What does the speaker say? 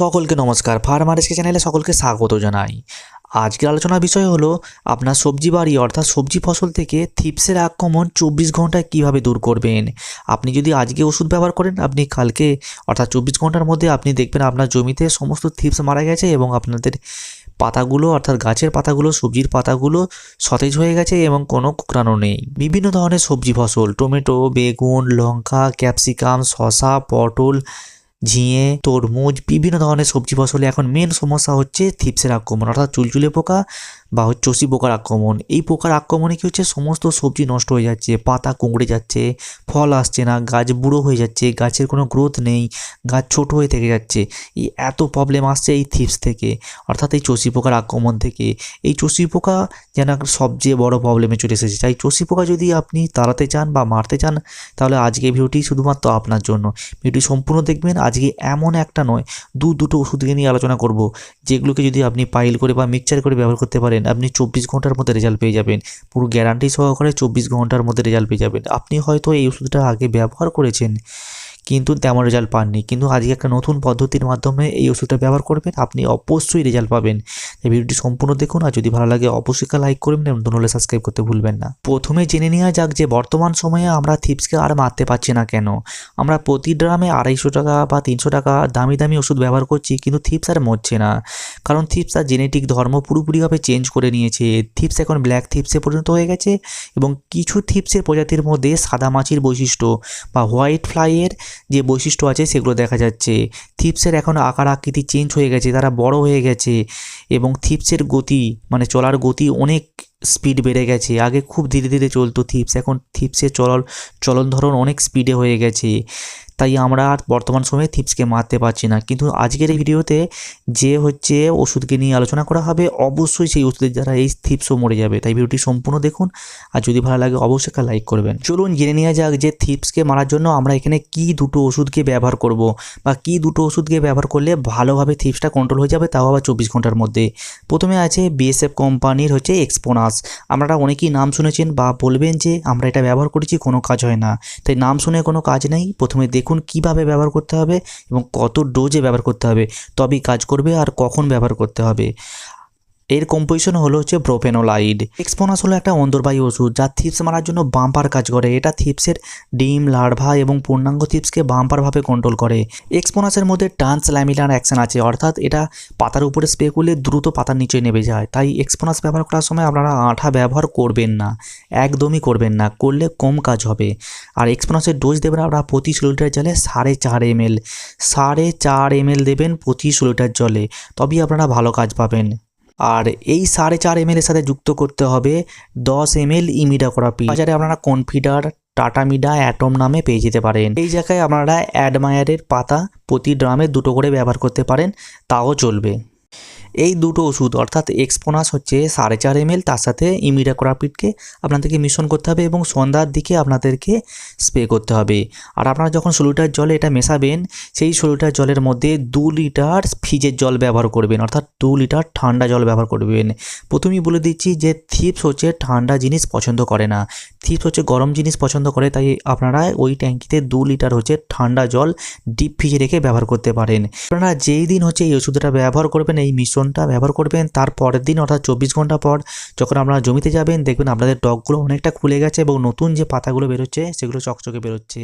সকলকে নমস্কার। ফার্মারেসকে চ্যানেলে সকলকে স্বাগত জানাই। আজকের আলোচনার বিষয় হলো, আপনার সবজি বাড়ি অর্থাৎ সবজি ফসল থেকে থিপসের আক্রমণ চব্বিশ ঘন্টায় কীভাবে দূর করবেন? আপনি যদি আজকে ওষুধ ব্যবহার করেন, আপনি কালকে অর্থাৎ চব্বিশ ঘণ্টার মধ্যে আপনি দেখবেন আপনার জমিতে সমস্ত থিপস মারা গেছে এবং আপনাদের পাতাগুলো অর্থাৎ গাছের পাতাগুলো, সবজির পাতাগুলো সতেজ হয়ে গেছে এবং কোনো কুকরানো নেই। বিভিন্ন ধরনের সবজি ফসল, টমেটো, বেগুন, লঙ্কা, ক্যাপসিকাম, শসা, পটল ঝিঙে, তরমুজ, বিভিন্ন ধরনের সবজি ফসলে এখন মেন সমস্যা হচ্ছে থিপসের আক্রমণ, অর্থাৎ চুলচুলে পোকা বা হচ্ছে চষি পোকার আক্রমণ। এই পোকার আক্রমণে কী হচ্ছে? সমস্ত সবজি নষ্ট হয়ে যাচ্ছে, পাতা কুঁকড়ে যাচ্ছে, ফল আসছে না, গাছ বুড়ো হয়ে যাচ্ছে, গাছের কোনো গ্রোথ নেই, গাছ ছোট হয়ে থেকে যাচ্ছে। এই এত প্রবলেম আসছে এই থিপস থেকে, অর্থাৎ এই চষি পোকার আক্রমণ থেকে। এই চষি পোকা যেন সবচেয়ে বড় প্রবলেমে চলে এসেছে। তাই চষি পোকা যদি আপনি তাড়াতে চান বা মারতে চান, তাহলে আজকে ভিডিওটি শুধুমাত্র আপনার জন্য। ভিডিওটি সম্পূর্ণ দেখবেন আজকে এমন একটা নয়, দু দুটো ওষুধকে নিয়ে আলোচনা করব, যেগুলোকে যদি আপনি পাইল করে বা মিক্সচার করে ব্যবহার করতে পারেন, আপনি চব্বিশ ঘণ্টার মধ্যে রেজাল্ট পেয়ে যাবেন। পুরো গ্যারান্টি সহকারে চব্বিশ ঘণ্টার মধ্যে রেজাল্ট পেয়ে যাবেন। আপনি হয়তো এই ওষুধটা আগে ব্যবহার করেছেন। কিন্তু তেমন রেজাল্ট পাননি। কিন্তু আজকে একটা নতুন পদ্ধতির মাধ্যমে এই ওষুধটা ব্যবহার করবেন, আপনি অবশ্যই রেজাল্ট পাবেন। এই ভিডিওটি সম্পূর্ণ দেখুন আর যদি ভালো লাগে অবশ্যই লাইক করবেন এবং হলে সাবস্ক্রাইব করতে ভুলবেন না। প্রথমে জেনে নেওয়া যাক যে বর্তমান সময়ে আমরা থিপসকে আর মারতে পারছি না কেন। আমরা প্রতি ড্রামে আড়াইশো টাকা বা তিনশো টাকা দামি দামি ওষুধ ব্যবহার করছি, কিন্তু থিপস আর মরছে না। কারণ থিপস আর জেনেটিক ধর্ম পুরোপুরিভাবে চেঞ্জ করে নিয়েছে। থিপস এখন ব্ল্যাক থিপসে পরিণত হয়ে গেছে এবং কিছু থিপসের প্রজাতির মধ্যে সাদা মাছির বৈশিষ্ট্য বা হোয়াইট ফ্লাইয়ের যে বৈশিষ্ট্য আছে সেগুলো দেখা যাচ্ছে। থিপসের এখন আকার আকৃতি চেঞ্জ হয়ে গেছে, তারা বড় হয়ে গেছে এবং থিপসের গতি মানে চলার গতি অনেক স্পিড বেড়ে গেছে। আগে খুব ধীরে ধীরে চলতো থিপস, এখন থিপসের চলন চলন ধরন অনেক স্পিডে হয়ে গেছে। তাই আমরা আর বর্তমান সময়ে থিপসকে মারতে পারছি না। কিন্তু আজকের এই ভিডিওতে যে হচ্ছে ওষুধকে নিয়ে আলোচনা করা হবে, অবশ্যই সেই ওষুধের দ্বারা এই থিপসও মরে যাবে। তাই ভিডিওটি সম্পূর্ণ দেখুন আর যদি ভালো লাগে অবশ্যই একটা লাইক করবেন। চলুন জেনে নেওয়া যাক যে থিপসকে মারার জন্য আমরা এখানে কি দুটো ওষুধকে ব্যবহার করব বা কি দুটো ওষুধকে ব্যবহার করলে ভালোভাবে থিপসটা কন্ট্রোল হয়ে যাবে তাও আবার চব্বিশ ঘণ্টার মধ্যে। প্রথমে আছে বিএসএফ কোম্পানির হচ্ছে এক্সপোনাস আপনারা অনেকেই নাম শুনেছেন বা বলবেন যে আমরা এটা ব্যবহার করেছি, কোনো কাজ হয় না। তাই নাম শুনে কোনো কাজ নেই। প্রথমে দেখুন কীভাবে ব্যবহার করতে হবে এবং কত ডোজে ব্যবহার করতে হবে, তবেই কাজ করবে আর কখন ব্যবহার করতে হবে। এর কম্পোজিশন হলো হচ্ছে প্রোপেনোলাইড এক্সপোনাস হলো একটা অন্তর্বাহী ওষুধ যা থিপস মারার জন্য বাম্পার কাজ করে। এটা থিপসের ডিম লার্ভা এবং পূর্ণাঙ্গ থিপসকে বাম্পারভাবে কন্ট্রোল করে। এক্সপোনাসের মধ্যে ট্রান্স ল্যামিনার অ্যাকশন আছে, অর্থাৎ এটা পাতার উপরে স্প্রে করলে দ্রুত পাতার নিচে নেমে যায়। তাই এক্সপোনাস ব্যবহার করার সময় আপনারা আঠা ব্যবহার করবেন না, একদমই করবেন না, করলে কম কাজ হবে। আর এক্সপোনাসের ডোজ দেবেন আপনারা প্রতি ষোলো লিটার জলে সাড়ে চার এম এল সাড়ে চার এম দেবেন প্রতি ষোলো লিটার জলে, তবেই আপনারা ভালো কাজ পাবেন। আর এই সাড়ে চার এম এর সাথে যুক্ত করতে হবে দশ এম এল ইমিডাকোরাপি বাজারে আপনারা কনফিডার টাটা মিডা অ্যাটম নামে পেয়ে যেতে পারেন। এই জায়গায় আপনারা অ্যাডমায়ারের পাতা প্রতি ড্রামে দুটো করে ব্যবহার করতে পারেন, তাও চলবে। এই দুটো ওষুধ, অর্থাৎ এক্সপোনাস হচ্ছে সাড়ে চার এম তার সাথে ইমিডাকোরাপিডকে আপনাদেরকে মিশ্রণ করতে হবে এবং সন্ধ্যার দিকে আপনাদেরকে স্প্রে করতে হবে। আর আপনারা যখন ষোলো লিটার জলে এটা মেশাবেন, সেই ষোলো লিটার জলের মধ্যে দু লিটার ফ্রিজের জল ব্যবহার করবেন, অর্থাৎ দু লিটার ঠান্ডা জল ব্যবহার করবেন। প্রথমেই বলে দিচ্ছি যে থিপস হচ্ছে ঠান্ডা জিনিস পছন্দ করে না। থিপস হচ্ছে গরম জিনিস পছন্দ করে, তাই আপনারা ওই ট্যাঙ্কিতে দু লিটার হচ্ছে ঠান্ডা জল ডিপ ফ্রিজে রেখে ব্যবহার করতে পারেন। আপনারা যেই দিন হচ্ছে এই ওষুধটা ব্যবহার করবেন, এই মিশ্রণটা ব্যবহার করবেন, তার পরের দিন অর্থাৎ চব্বিশ ঘণ্টা পর যখন আপনারা জমিতে যাবেন, দেখবেন আপনাদের টকগুলো অনেকটা খুলে গেছে এবং নতুন যে পাতাগুলো বেরোচ্ছে, সেগুলো চকচকে বেরোচ্ছে।